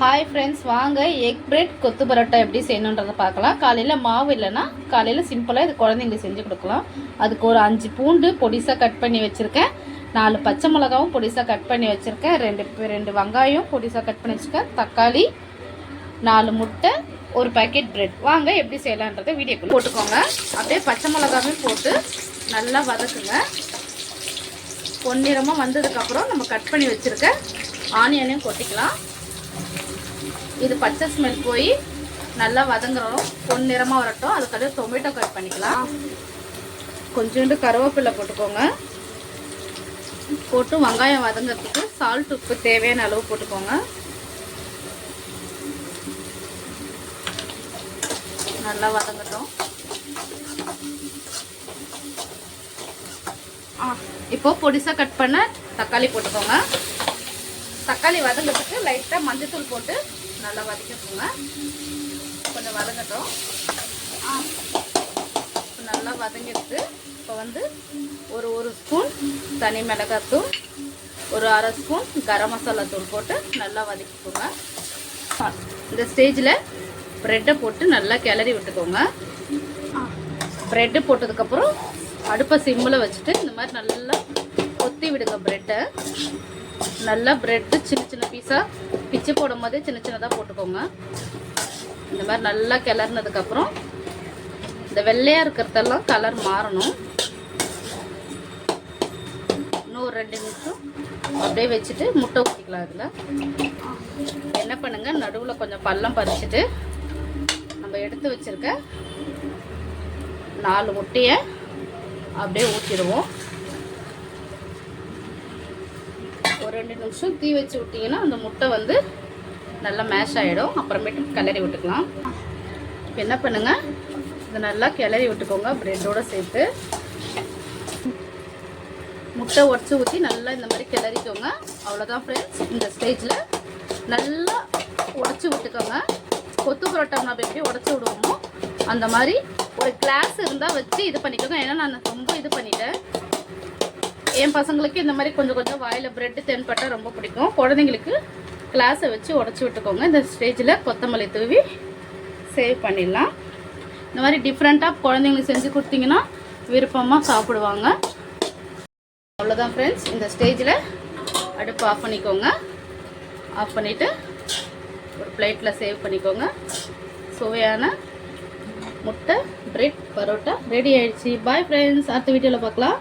Hi friends வாங்க egg bread kothu parotta எப்படி செய்யணுன்றதை பார்க்கலாம். காலையில் மாவு இல்லைன்னா காலையில் சிம்பிளாக இது குழந்தைங்களுக்கு செஞ்சு கொடுக்கலாம். அதுக்கு ஒரு அஞ்சு பூண்டு பொடிசாக கட் பண்ணி வச்சுருக்கேன். நாலு பச்சை மிளகாவும் பொடிசாக கட் பண்ணி வச்சுருக்கேன். ரெண்டு ரெண்டு வெங்காயம் பொடிசாக கட் பண்ணி வச்சுருக்கேன். தக்காளி நாலு முட்டை ஒரு பேக்கெட் பிரெட் வாங்க எப்படி செய்யலான்றதை வீடியோக்குள்ள போட்டுக்கோங்க. அப்படியே பச்சை மிளகாவும் போட்டு நல்லா வதக்குங்க. பொன்னிறமாக வந்ததுக்கப்புறம் நம்ம கட் பண்ணி வச்சுருக்க ஆனியனையும் கொட்டிக்கலாம். இது பச்சை ஸ்மெல் போய் நல்லா வதங்குறோம். பொன்னிறமாக வரட்டும். அதுக்காக டொமேட்டோ கட் பண்ணிக்கலாம். கொஞ்சோண்டு கருவேப்பிலை போட்டுக்கோங்க. போட்டு வெங்காயம் வதங்கிறதுக்கு சால்ட் உப்பு தேவையான அளவு போட்டுக்கோங்க. நல்லா வதங்கட்டும். ஆ இப்போ பொடிசாக கட் பண்ண தக்காளி போட்டுக்கோங்க. தக்காளி வதங்கிறதுக்கு லைட்டாக மஞ்சத்தூள் போட்டு நல்லா வதக்கிக்கோங்க. கொஞ்சம் வதங்கட்டும். ஆ. இப்போ நல்லா வதங்கிடுது இப்போ வந்து ஒரு ஒரு ஸ்பூன் தனி மிளகாத்தூள் ஒரு அரை ஸ்பூன் கரம் மசாலா தூள் போட்டு நல்லா வதக்கிக்கோங்க. இந்த ஸ்டேஜில் ப்ரெட்டை போட்டு நல்லா கிளறி விட்டுக்கோங்க. ப்ரெட்டு போட்டதுக்கப்புறம் அடுப்பை சிம்மில் வச்சுட்டு இந்த மாதிரி நல்லா கொத்தி விடுங்க ப்ரெட்டை நல்லா ப்ரெட்டு சின்ன சின்ன பீஸாக பிச்சு போடும் போதே சின்ன சின்னதாக போட்டுக்கோங்க. இந்த மாதிரி நல்லா கிளறினதுக்கப்புறம் இந்த வெள்ளையாக இருக்கிறதெல்லாம் கலர் மாறணும். இன்னும் ஒரு ரெண்டு நிமிஷம் அப்படியே வச்சுட்டு முட்டை ஊற்றிக்கலாம் அதில் என்ன பண்ணுங்கள் நடுவில் கொஞ்சம் பள்ளம் பறிச்சுட்டு நம்ம எடுத்து வச்சிருக்க நாலு முட்டையை அப்படியே ஊற்றிடுவோம் ஒரு ரெண்டு நிமிஷம் தீ வச்சு விட்டிங்கன்னா அந்த முட்டை வந்து நல்லா மேஷ் ஆகிடும் அப்புறமேட்டு கிளறி விட்டுக்கலாம். இப்போ என்ன பண்ணுங்கள் இதை நல்லா கிளறி விட்டுக்கோங்க. ப்ரெட்டோடு சேர்த்து முட்டை உடச்சி ஊற்றி நல்லா இந்த மாதிரி கிளறிக்கோங்க. அவ்வளோதான் ஃப்ரெண்ட்ஸ் இந்த ஸ்டேஜில் நல்லா உடச்சி விட்டுக்கோங்க. கொத்து புரோட்டா நம்ம எப்படி உடச்சி விடுவோமோ அந்த மாதிரி ஒரு கிளாஸ் இருந்தால் வச்சு இது பண்ணிக்கோங்க. ஏன்னா நான் ரொம்ப இது பண்ணிட்டேன். என் பசங்களுக்கு இந்த மாதிரி கொஞ்சம் கொஞ்சம் வாயில் ப்ரெட்டு தென்பட்டா ரொம்ப பிடிக்கும். குழந்தைங்களுக்கு கிளாஸை வச்சு உடச்சி விட்டுக்கோங்க. இந்த ஸ்டேஜில் கொத்தமல்லி தூவி சேவ் பண்ணிடலாம். இந்த மாதிரி டிஃப்ரெண்ட்டாக குழந்தைங்களுக்கு செஞ்சு கொடுத்தீங்கன்னா விருப்பமாக சாப்பிடுவாங்க. அவ்வளோதான் ஃப்ரெண்ட்ஸ் இந்த ஸ்டேஜில் அடுப்பு ஆஃப் பண்ணிக்கோங்க. ஆஃப் பண்ணிவிட்டு ஒரு பிளேட்டில் சேவ் பண்ணிக்கோங்க. சுவையான முட்டை பிரெட் பரோட்டா ரெடி ஆயிடுச்சு. பாய் ஃப்ரெண்ட்ஸ் அடுத்த வீடியோவில் பார்க்கலாம்.